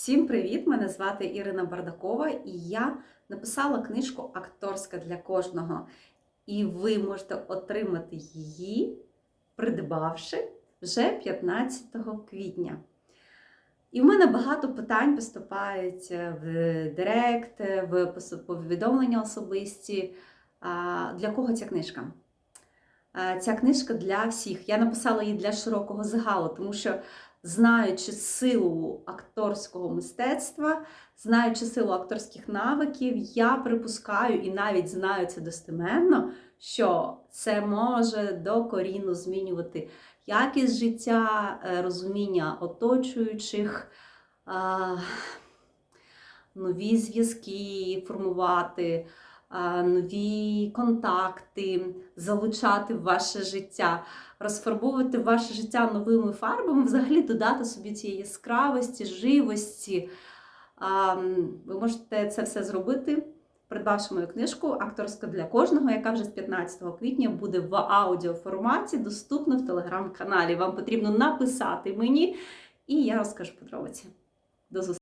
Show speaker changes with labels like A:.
A: Всім привіт! Мене звати Ірина Бардакова, і я написала книжку Акторська для кожного. І ви можете отримати її, придбавши вже 15 квітня. І в мене багато питань поступають в Директ, в повідомлення особисті. Для кого ця книжка? Ця книжка для всіх. Я написала її для широкого загалу, тому що знаючи силу акторського мистецтва, знаючи силу акторських навиків, я припускаю і навіть знаю це достеменно, що це може докорінно змінювати якість життя, е, розуміння оточуючих, а, нові зв'язки формувати, нові контакти, залучати в ваше життя розфарбовувати ваше життя новими фарбами, взагалі додати собі цієї яскравості, живості. Ви можете це все зробити, придбавши мою книжку Акторська для кожного, яка вже з 15 квітня буде в аудіоформаті, доступна в телеграм-каналі. Вам потрібно написати мені, і я розкажу подробиці. До зустрічі!